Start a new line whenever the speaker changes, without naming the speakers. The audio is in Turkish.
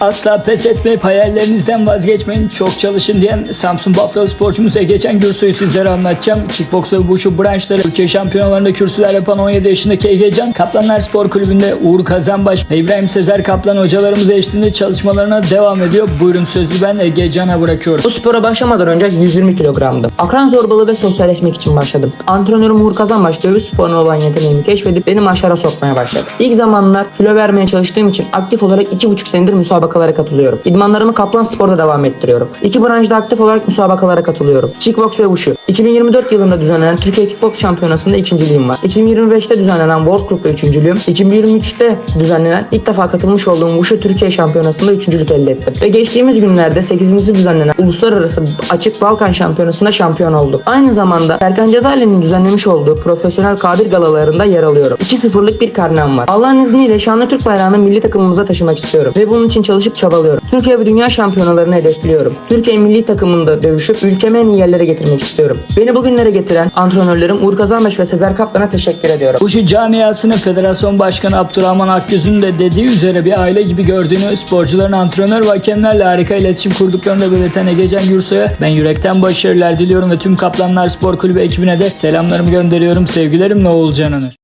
Asla pes etmeyip hayallerinizden vazgeçmeyin. Çok çalışın diyen Samsun Buffalo sporcumuz Egecan Gürsoy'u sizlere anlatacağım. Kickboks ve Wushu branşları ülke şampiyonalarında kürsüler yapan 17 yaşındaki Egecan, Kaplanlar Spor Kulübü'nde Uğur Kazanbaş ve İbrahim Sezer Kaplan hocalarımız eşliğinde çalışmalarına devam ediyor. Buyurun sözü ben Egecan'a bırakıyorum.
Bu spora başlamadan önce 120 kilogramdım. Akran zorbalığı ve sosyalleşmek için başladım. Antrenörüm Uğur Kazanbaş dövüş sporuna olan yeteneğimi keşfedip beni maçlara sokmaya başladı. İlk zamanlar kilo vermeye çalıştığım için aktif olarak 2,5 senedir müsabakalara katılıyorum. İdmanlarımı Kaplan Spor'da devam ettiriyorum. İki branşta aktif olarak müsabakalara katılıyorum. Kickbox ve Wushu. 2024 yılında düzenlenen Türkiye Kickbox Şampiyonası'nda ikinciliğim var. 2025'te düzenlenen World Group'ta üçüncülüğüm. 2023'te düzenlenen ilk defa katılmış olduğum Wushu Türkiye Şampiyonası'nda üçüncülük elde ettim. Ve geçtiğimiz günlerde 8. düzenlenen Uluslararası Açık Balkan Şampiyonası'nda şampiyon oldum. Aynı zamanda Serkan Cezayirli'nin düzenlemiş olduğu profesyonel kabir galalarında yer alıyorum. 2-0'lık bir karnem var. Allah'ın izniyle şanlı Türk bayrağını milli takımımıza taşımak istiyorum. Ve bunun için çalışıp çabalıyorum. Türkiye ve dünya şampiyonalarını hedefliyorum. Türkiye milli takımında dövüşüp ülkemi en iyi yerlere getirmek istiyorum. Beni bugünlere getiren antrenörlerim Uğur Kazanbaş ve Sezer Kaplan'a teşekkür ediyorum.
Wushu camiasını Federasyon Başkanı Abdurrahman Akgöz'ün de dediği üzere bir aile gibi gördüğünü, sporcuların antrenör ve hakemlerle harika iletişim kurduklarını da belirten Egecan Gürsoy'a ben yürekten başarılar diliyorum ve tüm Kaplanlar Spor Kulübü ekibine de selamlarımı gönderiyorum. Sevgilerimle Oğulcan Onur.